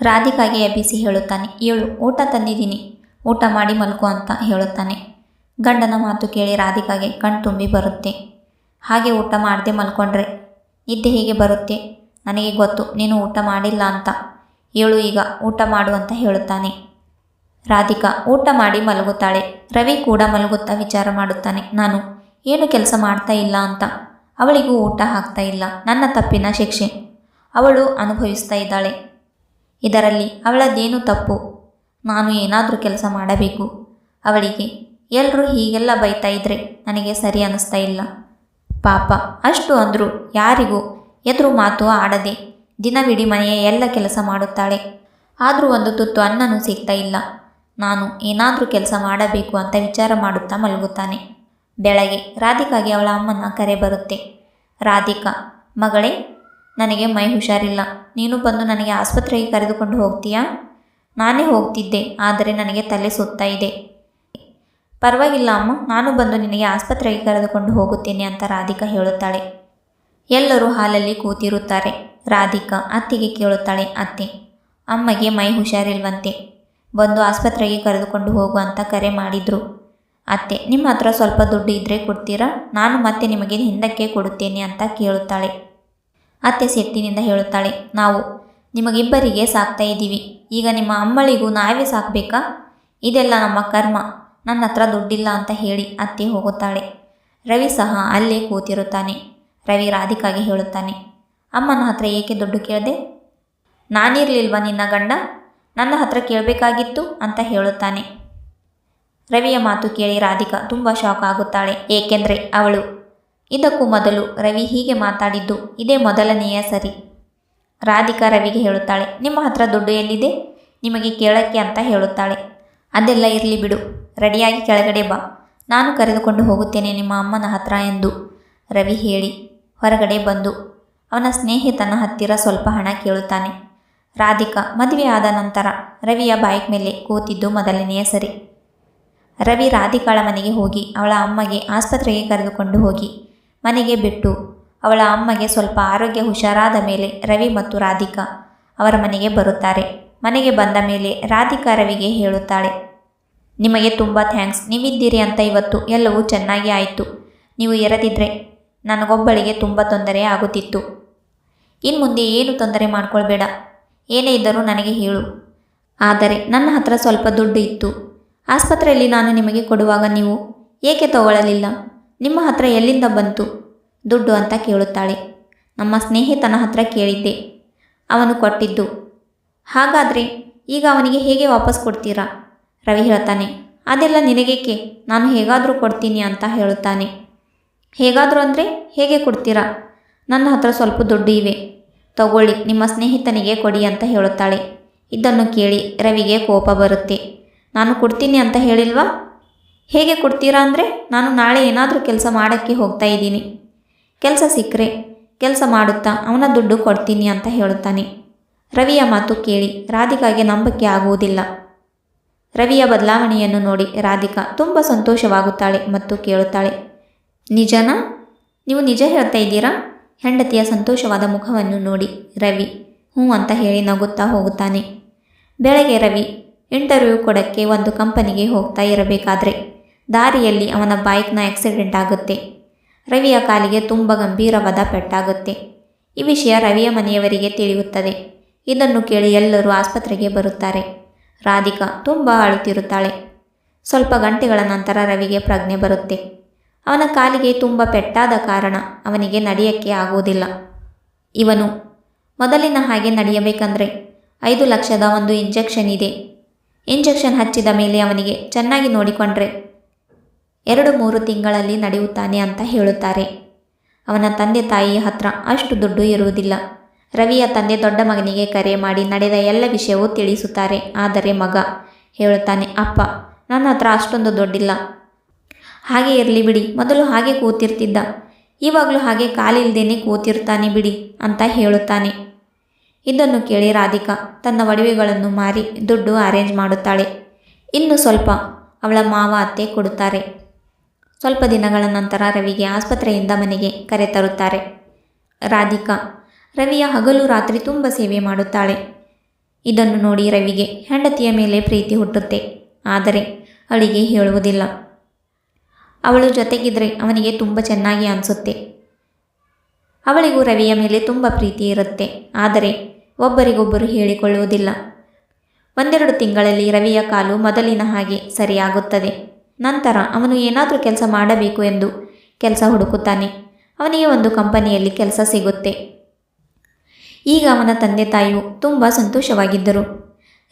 ರಾಧಿಕಾಗೆ ಎಬ್ಬಿಸಿ ಹೇಳುತ್ತಾನೆ, ಏಳು, ಊಟ ತಂದಿದ್ದೀನಿ. ಊಟ ಮಾಡಿ ಮಲ್ಕೋ ಅಂತ ಹೇಳುತ್ತಾನೆ. ಗಂಡನ ಮಾತು ಕೇಳಿ ರಾಧಿಕಾಗೆ ಕಣ್ ತುಂಬಿ ಬರುತ್ತೆ. ಹಾಗೆ ಊಟ ಮಾಡದೆ ಮಲ್ಕೊಂಡ್ರೆ. ನಿದ್ದೆ ಹೇಗೆ ಬರುತ್ತೆ. ನನಗೆ ಗೊತ್ತು, ನೀನು ಊಟ ಮಾಡಿಲ್ಲ ಅಂತ. ಏಳು ಈಗ ಊಟ ಮಾಡು ಅಂತ ಹೇಳುತ್ತಾನೆ. ರಾಧಿಕಾ ಊಟ ಮಾಡಿ ಮಲಗುತ್ತಾಳೆ. ರವಿ ಕೂಡ ಮಲಗುತ್ತಾ ವಿಚಾರ ಮಾಡುತ್ತಾನೆ. ನಾನು ಏನು ಕೆಲಸ ಮಾಡ್ತಾ ಇಲ್ಲ ಅಂತ. ಅವಳಿಗೂ ಊಟ ಹಾಕ್ತಾ ಇಲ್ಲ. ನನ್ನ ತಪ್ಪಿನ ಶಿಕ್ಷೆ. ಅವಳು ಅನುಭವಿಸ್ತಾ ಇದ್ದಾಳೆ. ಇದರಲ್ಲಿ ಅವಳದೇನು ತಪ್ಪು? ನಾನು ಏನಾದರೂ ಕೆಲಸ ಮಾಡಬೇಕು? ಅವಳಿಗೆ ಎಲ್ಲರೂ ಹೀಗೆಲ್ಲ ಬೈತಾ ಇದ್ರೆ ನನಗೆ ಸರಿ ಅನ್ನಿಸ್ತಾ ಇಲ್ಲ. ಪಾಪ, ಅಷ್ಟು ಅಂದರೂ ಯಾರಿಗೂ ಎದುರು ಮಾತು ಆಡದೆ ದಿನವಿಡೀ ಮನೆಯ ಎಲ್ಲ ಕೆಲಸ ಮಾಡುತ್ತಾಳೆ. ಆದರೂ ಒಂದು ತುತ್ತು ಅನ್ನನೂ ಸಿಗ್ತಾ ಇಲ್ಲ. ನಾನು ಏನಾದರೂ ಕೆಲಸ ಮಾಡಬೇಕು ಅಂತ ವಿಚಾರ ಮಾಡುತ್ತಾ ಮಲಗುತ್ತಾನೆ. ಬೆಳಗ್ಗೆ ರಾಧಿಕಾಗೆ ಅವಳ ಅಮ್ಮನ ಕರೆ ಬರುತ್ತೆ. ರಾಧಿಕಾ, ಮಗಳೇ, ನನಗೆ ಮೈ ಹುಷಾರಿಲ್ಲ. ನೀನು ಬಂದು ನನಗೆ ಆಸ್ಪತ್ರೆಗೆ ಕರೆದುಕೊಂಡು ಹೋಗ್ತೀಯಾ? ನಾನೇ ಹೋಗ್ತಿದ್ದೆ, ಆದರೆ ನನಗೆ ತಲೆ ಸುತ್ತಾ ಇದೆ. ಪರವಾಗಿಲ್ಲ ಅಮ್ಮ, ನಾನು ಬಂದು ನಿನಗೆ ಆಸ್ಪತ್ರೆಗೆ ಕರೆದುಕೊಂಡು ಹೋಗುತ್ತೇನೆ ಅಂತ ರಾಧಿಕಾ ಹೇಳುತ್ತಾಳೆ. ಎಲ್ಲರೂ ಹಾಲಲ್ಲಿ ಕೂತಿರುತ್ತಾರೆ. ರಾಧಿಕಾ ಅತ್ತಿಗೆ ಕೇಳುತ್ತಾಳೆ, ಅತ್ತೆ, ಅಮ್ಮಗೆ ಮೈ ಹುಷಾರಿಲ್ವಂತೆ. ಬಂದು ಆಸ್ಪತ್ರೆಗೆ ಕರೆದುಕೊಂಡು ಹೋಗು ಅಂತ ಕರೆ ಮಾಡಿದರು. ಅತ್ತೆ, ನಿಮ್ಮ ಹತ್ರ ಸ್ವಲ್ಪ ದುಡ್ಡು ಇದ್ದರೆ ಕೊಡ್ತೀರಾ? ನಾನು ಮತ್ತೆ ನಿಮಗೆ ಹಿಂದಕ್ಕೆ ಕೊಡುತ್ತೇನೆ ಅಂತ ಕೇಳುತ್ತಾಳೆ. ಅತ್ತೆ ಸೆಟ್ಟಿನಿಂದ ಹೇಳುತ್ತಾಳೆ, ನಾವು ನಿಮಗಿಬ್ಬರಿಗೆ ಸಾಕ್ತಾ ಇದ್ದೀವಿ. ಈಗ ನಿಮ್ಮ ಅಮ್ಮಳಿಗೂ ನಾವೇ ಸಾಕಬೇಕಾ? ಇದೆಲ್ಲ ನಮ್ಮ ಕರ್ಮ. ನನ್ನ ಹತ್ರ ದುಡ್ಡಿಲ್ಲ ಅಂತ ಹೇಳಿ ಅತ್ತೆ ಹೋಗುತ್ತಾಳೆ. ರವಿ ಸಹ ಅಲ್ಲೇ ಕೂತಿರುತ್ತಾನೆ. ರವಿ ರಾಧಿಕಾಗೆ ಹೇಳುತ್ತಾನೆ, ಅಮ್ಮನ ಹತ್ರ ಏಕೆ ದುಡ್ಡು ಕೇಳಿದೆ? ನಾನಿರಲಿಲ್ವ ನಿನ್ನ ಗಂಡ? ನನ್ನ ಹತ್ರ ಕೇಳಬೇಕಾಗಿತ್ತು ಅಂತ ಹೇಳುತ್ತಾನೆ. ರವಿಯ ಮಾತು ಕೇಳಿ ರಾಧಿಕಾ ತುಂಬ ಶಾಕ್ ಆಗುತ್ತಾಳೆ. ಏಕೆಂದರೆ ಅವಳು. ಇದಕ್ಕೂ ಮೊದಲು ರವಿ ಹೀಗೆ ಮಾತಾಡಿದ್ದು ಇದೇ ಮೊದಲನೆಯ ಸರಿ. ರಾಧಿಕಾ ರವಿಗೆ ಹೇಳುತ್ತಾಳೆ, ನಿಮ್ಮ ಹತ್ರ ದುಡ್ಡು ಎಲ್ಲಿದೆ? ನಿಮಗೆ ಕೇಳಕ್ಕೆ ಅಂತ ಹೇಳುತ್ತಾಳೆ. ಅದೆಲ್ಲ ಇರಲಿ ಬಿಡು. ರೆಡಿಯಾಗಿ ಕೆಳಗಡೆ ಬಾ. ನಾನು ಕರೆದುಕೊಂಡು ಹೋಗುತ್ತೇನೆ ನಿಮ್ಮ ಅಮ್ಮನ ಹತ್ರ ಎಂದು ರವಿ ಹೇಳಿ. ಹೊರಗಡೆ ಬಂದು. ಅವನ ಸ್ನೇಹಿತನ ಹತ್ತಿರ ಸ್ವಲ್ಪ ಹಣ ಕೇಳುತ್ತಾನೆ. ರಾಧಿಕಾ, ಮದುವೆ ಆದ ನಂತರ ರವಿಯ ಬೈಕ್ ಮೇಲೆ ಕೂತಿದ್ದು ಮೊದಲನೆಯ ಸರಿ. ರವಿ ರಾಧಿಕಾಳ ಮನೆಗೆ ಹೋಗಿ ಅವಳ ಅಮ್ಮಗೆ ಆಸ್ಪತ್ರೆಗೆ ಕರೆದುಕೊಂಡು ಹೋಗಿ. ಮನೆಗೆ ಬಿಟ್ಟು ಅವಳ ಅಮ್ಮಗೆ ಸ್ವಲ್ಪ ಆರೋಗ್ಯ ಹುಷಾರಾದ ಮೇಲೆ ರವಿ ಮತ್ತು ರಾಧಿಕಾ ಅವರ ಮನೆಗೆ ಬರುತ್ತಾರೆ. ಮನೆಗೆ ಬಂದ ಮೇಲೆ ರಾಧಿಕಾ ರವಿಗೆ ಹೇಳುತ್ತಾಳೆ, ನಿಮಗೆ ತುಂಬ ಥ್ಯಾಂಕ್ಸ್. ನೀವಿದ್ದೀರಿ ಅಂತ ಇವತ್ತು ಎಲ್ಲವೂ ಚೆನ್ನಾಗಿ ಆಯಿತು. ನೀವು ಇರದಿದ್ದರೆ ನನಗೊಬ್ಬಳಿಗೆ ತುಂಬ ತೊಂದರೆ ಆಗುತ್ತಿತ್ತು. ಇನ್ನು ಮುಂದೆ ಏನು ತೊಂದರೆ ಮಾಡ್ಕೊಳ್ಬೇಡ. ಏನೇ ಇದ್ದರೂ ನನಗೆ ಹೇಳು. ಆದರೆ ನನ್ನ ಹತ್ರ ಸ್ವಲ್ಪ ದುಡ್ಡು ಇತ್ತು. ಆಸ್ಪತ್ರೆಯಲ್ಲಿ ನಾನು ನಿಮಗೆ ಕೊಡುವಾಗ ನೀವು ಏಕೆ ತಗೊಳ್ಳಲಿಲ್ಲ? ನಿಮ್ಮ ಹತ್ರ ಎಲ್ಲಿಂದ ಬಂತು? ದುಡ್ಡು ಅಂತ ಕೇಳುತ್ತಾಳೆ. ನಮ್ಮ ಸ್ನೇಹಿತನ ಹತ್ರ ಕೇಳಿದ್ದೆ. ಅವನು ಕೊಟ್ಟಿದ್ದು ಹಾಗಾದರೆ ಈಗ ಅವನಿಗೆ ಹೇಗೆ ವಾಪಸ್ ಕೊಡ್ತೀರಾ? ರವಿ ಹೇಳ್ತಾನೆ, ಅದೆಲ್ಲ ನಿನಗೇಕೆ? ನಾನು ಹೇಗಾದರೂ ಕೊಡ್ತೀನಿ ಅಂತ ಹೇಳುತ್ತಾನೆ. ಹೇಗಾದರೂ ಅಂದರೆ ಹೇಗೆ ಕೊಡ್ತೀರಾ? ನನ್ನ ಹತ್ರ ಸ್ವಲ್ಪ ದುಡ್ಡು ಇವೆ. ತಗೊಳ್ಳಿ, ನಿಮ್ಮ ಸ್ನೇಹಿತನಿಗೆ ಕೊಡಿ ಅಂತ ಹೇಳುತ್ತಾಳೆ. ಇದನ್ನು ಕೇಳಿ ರವಿಗೆ ಕೋಪ ಬರುತ್ತೆ. ನಾನು ಕೊಡ್ತೀನಿ ಅಂತ ಹೇಳಿಲ್ವಾ? ಹೇಗೆ ಕೊಡ್ತೀರಾ ಅಂದರೆ ನಾನು ನಾಳೆ ಏನಾದರೂ ಕೆಲಸ ಮಾಡೋಕ್ಕೆ ಹೋಗ್ತಾ ಇದ್ದೀನಿ. ಕೆಲಸ ಸಿಕ್ಕರೆ, ಕೆಲಸ ಮಾಡುತ್ತಾ ಅವನ ದುಡ್ಡು ಕೊಡ್ತೀನಿ ಅಂತ ಹೇಳುತ್ತಾನೆ. ರವಿಯ ಮಾತು ಕೇಳಿ ರಾಧಿಕಾಗೆ ನಂಬಿಕೆ ಆಗುವುದಿಲ್ಲ. ರವಿಯ ಬದಲಾವಣೆಯನ್ನು ನೋಡಿ ರಾಧಿಕಾ ತುಂಬ ಸಂತೋಷವಾಗುತ್ತಾಳೆ ಮತ್ತು ಕೇಳುತ್ತಾಳೆ, ನಿಜನಾ? ನೀವು ನಿಜ ಹೇಳ್ತಾ ಇದ್ದೀರಾ? ಹೆಂಡತಿಯ ಸಂತೋಷವಾದ ಮುಖವನ್ನು ನೋಡಿ ರವಿ, ಹ್ಞೂ ಅಂತ ಹೇಳಿ ನಗುತ್ತಾ ಹೋಗುತ್ತಾನೆ. ಬೆಳಗ್ಗೆ ರವಿ ಇಂಟರ್ವ್ಯೂ ಕೊಡೋಕ್ಕೆ ಒಂದು ಕಂಪನಿಗೆ ಹೋಗ್ತಾ ಇರಬೇಕಾದ್ರೆ ದಾರಿಯಲ್ಲಿ ಅವನ ಬೈಕ್ನ ಆಕ್ಸಿಡೆಂಟ್ ಆಗುತ್ತೆ. ರವಿಯ ಕಾಲಿಗೆ ತುಂಬ ಗಂಭೀರವಾದ ಪೆಟ್ಟಾಗುತ್ತೆ. ಈ ವಿಷಯ ರವಿಯ ಮನೆಯವರಿಗೆ ತಿಳಿಯುತ್ತದೆ. ಇದನ್ನು ಕೇಳಿ ಎಲ್ಲರೂ ಆಸ್ಪತ್ರೆಗೆ ಬರುತ್ತಾರೆ. ರಾಧಿಕಾ ತುಂಬ ಅಳುತ್ತಿರುತ್ತಾಳೆ. ಸ್ವಲ್ಪ ಗಂಟೆಗಳ ನಂತರ ರವಿಗೆ ಪ್ರಜ್ಞೆ ಬರುತ್ತೆ. ಅವನ ಕಾಲಿಗೆ ತುಂಬ ಪೆಟ್ಟಾದ ಕಾರಣ ಅವನಿಗೆ ನಡೆಯಕ್ಕೆ ಆಗುವುದಿಲ್ಲ. ಇವನು, ಮೊದಲಿನ ಹಾಗೆ ನಡೆಯಬೇಕಂದ್ರೆ ಐದು ಲಕ್ಷದ ಒಂದು ಇಂಜೆಕ್ಷನ್ ಇದೆ. ಇಂಜೆಕ್ಷನ್ ಹಚ್ಚಿದ ಮೇಲೆ ಅವನಿಗೆ ಚೆನ್ನಾಗಿ ನೋಡಿಕೊಂಡ್ರೆ ಎರಡು ಮೂರು ತಿಂಗಳಲ್ಲಿ ನಡೆಯುತ್ತಾನೆ ಅಂತ ಹೇಳುತ್ತಾರೆ. ಅವನ ತಂದೆ ತಾಯಿಯ ಹತ್ರ ಅಷ್ಟು ದುಡ್ಡು ಇರುವುದಿಲ್ಲ. ರವಿಯ ತಂದೆ ದೊಡ್ಡ ಮಗನಿಗೆ ಕರೆ ಮಾಡಿ ನಡೆದ ಎಲ್ಲ ವಿಷಯವೂ ತಿಳಿಸುತ್ತಾರೆ. ಆದರೆ ಮಗ ಹೇಳುತ್ತಾನೆ, ಅಪ್ಪ, ನನ್ನ ಹತ್ರ ಅಷ್ಟೊಂದು ದೊಡ್ಡಿಲ್ಲ. ಹಾಗೆ ಇರಲಿ ಬಿಡಿ, ಮೊದಲು ಹಾಗೆ ಕೂತಿರ್ತಿದ್ದ. ಇವಾಗಲೂ ಹಾಗೆ ಕಾಲಿಲ್ದೇನೆ ಕೂತಿರ್ತಾನೆ ಬಿಡಿ, ಅಂತ ಹೇಳುತ್ತಾನೆ. ಇದನ್ನು ಕೇಳಿ ರಾಧಿಕಾ ತನ್ನ ಒಡವೆಗಳನ್ನು ಮಾರಿ ದುಡ್ಡು ಅರೇಂಜ್ ಮಾಡುತ್ತಾಳೆ. ಇನ್ನು ಸ್ವಲ್ಪ ಅವಳ ಮಾವ ಅತ್ತೆ ಕೊಡುತ್ತಾರೆ. ಸ್ವಲ್ಪ ದಿನಗಳ ನಂತರ ರವಿಗೆ ಆಸ್ಪತ್ರೆಯಿಂದ ಮನೆಗೆ ಕರೆ ತರುತ್ತಾರೆ. ರಾಧಿಕಾ ರವಿಯ ಹಗಲು ರಾತ್ರಿ ತುಂಬ ಸೇವೆ ಮಾಡುತ್ತಾಳೆ. ಇದನ್ನು ನೋಡಿ ರವಿಗೆ ಹೆಂಡತಿಯ ಮೇಲೆ ಪ್ರೀತಿ ಹುಟ್ಟುತ್ತೆ. ಆದರೆ ಅಳಿಗೆ ಹೇಳುವುದಿಲ್ಲ. ಅವಳು ಜೊತೆಗಿದ್ರೆ ಅವನಿಗೆ ತುಂಬ ಚೆನ್ನಾಗಿ ಅನಿಸುತ್ತೆ. ಅವಳಿಗೂ ರವಿಯ ಮೇಲೆ ತುಂಬ ಪ್ರೀತಿ ಇರುತ್ತೆ. ಆದರೆ ಒಬ್ಬರಿಗೊಬ್ಬರು ಹೇಳಿಕೊಳ್ಳುವುದಿಲ್ಲ. ಒಂದೆರಡು ತಿಂಗಳಲ್ಲಿ ರವಿಯ ಕಾಲು ಮೊದಲಿನ ಹಾಗೆ ಸರಿಯಾಗುತ್ತದೆ. ನಂತರ ಅವನು ಏನಾದರೂ ಕೆಲಸ ಮಾಡಬೇಕು ಎಂದು ಕೆಲಸ ಹುಡುಕುತ್ತಾನೆ. ಅವನಿಗೆ ಒಂದು ಕಂಪನಿಯಲ್ಲಿ ಕೆಲಸ ಸಿಗುತ್ತೆ. ಈಗ ಅವನ ತಂದೆ ತಾಯಿಯು ತುಂಬ ಸಂತೋಷವಾಗಿದ್ದರು.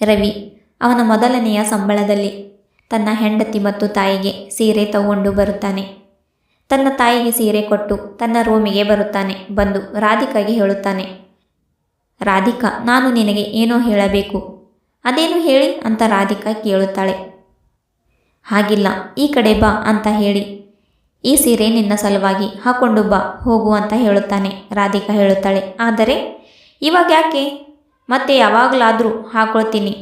ರವಿ, ಅವನ ಮೊದಲನೆಯ ಸಂಬಳದಲ್ಲಿ ತನ್ನ ಹೆಂಡತಿ ಮತ್ತು ತಾಯಿಗೆ ಸೀರೆ ತಗೊಂಡು ಬರುತ್ತಾನೆ. ತನ್ನ ತಾಯಿಗೆ ಸೀರೆ ಕೊಟ್ಟು ತನ್ನ ರೂಮಿಗೆ ಬರುತ್ತಾನೆ, ಬಂದು ರಾಧಿಕಾಗೆ ಹೇಳುತ್ತಾನೆ. ರಾಧಿಕಾ, ನಾನು ನಿನಗೆ ಏನೋ ಹೇಳಬೇಕು. ಅದೇನು ಹೇಳಿ ಅಂತ ರಾಧಿಕಾ ಕೇಳುತ್ತಾಳೆ. ಹಾಗಿಲ್ಲ, ಈ ಕಡೆ ಬಾ ಅಂತ ಹೇಳಿ. ಈ ಸೀರೆ ನಿನ್ನ ಸಲುವಾಗಿ ಹಾಕೊಂಡು ಬಾ, ಹೋಗು ಅಂತ ಹೇಳುತ್ತಾನೆ, ರಾಧಿಕಾ ಹೇಳುತ್ತಾಳೆ. ಆದರೆ ಇವಾಗ ಯಾಕೆ? ಮತ್ತೆ ಯಾವಾಗಲಾದರೂ ಹಾಕೊಳ್ತೀನಿ.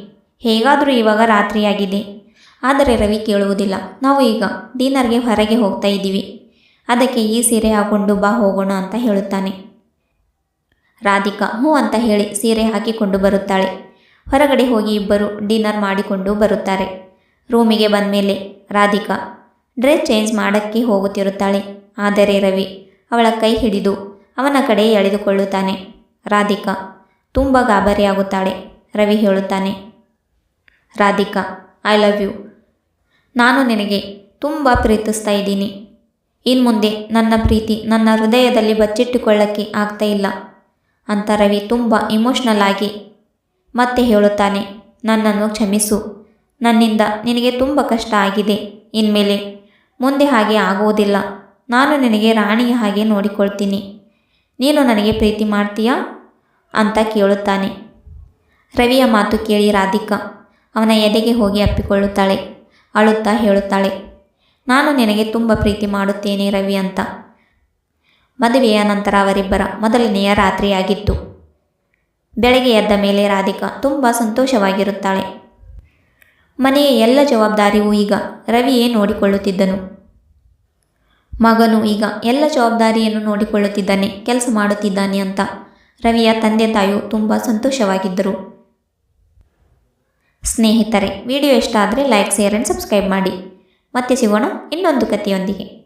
ಹೇಗಾದರೂ ಇವಾಗ ರಾತ್ರಿಯಾಗಿದೆ. ಆದರೆ ರವಿ ಕೇಳುವುದಿಲ್ಲ. ನಾವು ಈಗ ಡಿನ್ನರ್ಗೆ ಹೊರಗೆ ಹೋಗ್ತಾ ಇದ್ದೀವಿ. ಅದಕ್ಕೆ ಈ ಸೀರೆ ಹಾಕೊಂಡು ಬಾ ಹೋಗೋಣ ಅಂತ ಹೇಳುತ್ತಾನೆ. ರಾಧಿಕಾ, ಹ್ಞೂ ಅಂತ ಹೇಳಿ ಸೀರೆ ಹಾಕಿಕೊಂಡು ಬರುತ್ತಾಳೆ. ಹೊರಗಡೆ ಹೋಗಿ ಇಬ್ಬರು ಡಿನ್ನರ್ ಮಾಡಿಕೊಂಡು ಬರುತ್ತಾರೆ. ರೂಮಿಗೆ ಬಂದ ಮೇಲೆ ರಾಧಿಕಾ, ಡ್ರೆಸ್ ಚೇಂಜ್ ಮಾಡೋಕ್ಕೆ ಹೋಗುತ್ತಿರುತ್ತಾಳೆ. ಆದರೆ ರವಿ ಅವಳ ಕೈ ಹಿಡಿದು ಅವನ ಕಡೆ ಎಳೆದುಕೊಳ್ಳುತ್ತಾನೆ. ರಾಧಿಕಾ, ತುಂಬ ಗಾಬರಿಯಾಗುತ್ತಾಳೆ, ರವಿ ಹೇಳುತ್ತಾನೆ. ರಾಧಿಕಾ ಐ ಲವ್ ಯು ನಾನು ನಿನಗೆ ತುಂಬ ಪ್ರೀತಿಸ್ತಾ ಇದ್ದೀನಿ. ಇನ್ನು ಮುಂದೆ ನನ್ನ ಪ್ರೀತಿ ನನ್ನ ಹೃದಯದಲ್ಲಿ ಬಚ್ಚಿಟ್ಟುಕೊಳ್ಳಕ್ಕೆ ಆಗ್ತಾ ಇಲ್ಲ, ಅಂತ ರವಿ ತುಂಬ ಇಮೋಷ್ನಲ್ ಆಗಿ ಮತ್ತೆ ಹೇಳುತ್ತಾನೆ. ನನ್ನನ್ನು ಕ್ಷಮಿಸು. ನನ್ನಿಂದ ನಿನಗೆ ತುಂಬ ಕಷ್ಟ ಆಗಿದೆ. ಇನ್ಮೇಲೆ ಮುಂದೆ ಹಾಗೆ ಆಗುವುದಿಲ್ಲ. ನಾನು ನಿನಗೆ ರಾಣಿಯ ಹಾಗೆ ನೋಡಿಕೊಳ್ತೀನಿ. ನೀನು ನನಗೆ ಪ್ರೀತಿ ಮಾಡ್ತೀಯಾ? ಅಂತ ಕೇಳುತ್ತಾನೆ. ರವಿಯ ಮಾತು ಕೇಳಿ ರಾಧಿಕಾ, ಅವನ ಎದೆಗೆ ಹೋಗಿ ಅಪ್ಪಿಕೊಳ್ಳುತ್ತಾಳೆ. ಅಳುತ್ತಾ ಹೇಳುತ್ತಾಳೆ, ನಾನು ನಿನಗೆ ತುಂಬ ಪ್ರೀತಿ ಮಾಡುತ್ತೇನೆ ರವಿ ಅಂತ. ಮದುವೆಯ ನಂತರ ಅವರಿಬ್ಬರ ಮೊದಲನೆಯ ರಾತ್ರಿಯಾಗಿತ್ತು. ಬೆಳಗ್ಗೆ ಎದ್ದ ಮೇಲೆ ರಾಧಿಕಾ ತುಂಬ ಸಂತೋಷವಾಗಿರುತ್ತಾಳೆ. ಮನೆಯ ಎಲ್ಲ ಜವಾಬ್ದಾರಿಯೂ ಈಗ ರವಿಯೇ ನೋಡಿಕೊಳ್ಳುತ್ತಿದ್ದನು. ಮಗನು ಈಗ ಎಲ್ಲ ಜವಾಬ್ದಾರಿಯನ್ನು ನೋಡಿಕೊಳ್ಳುತ್ತಿದ್ದಾನೆ, ಕೆಲಸ ಮಾಡುತ್ತಿದ್ದಾನೆ ಅಂತ ರವಿಯ ತಂದೆ ತಾಯಿಯು ತುಂಬ ಸಂತೋಷವಾಗಿದ್ದರು. ಸ್ನೇಹಿತರೆ, ವಿಡಿಯೋ ಇಷ್ಟ ಆದರೆ ಲೈಕ್ ಶೇರ್ ಆ್ಯಂಡ್ ಸಬ್ಸ್ಕ್ರೈಬ್ ಮಾಡಿ. ಮತ್ತೆ ಸಿಗೋಣ ಇನ್ನೊಂದು ಕಥೆಯೊಂದಿಗೆ.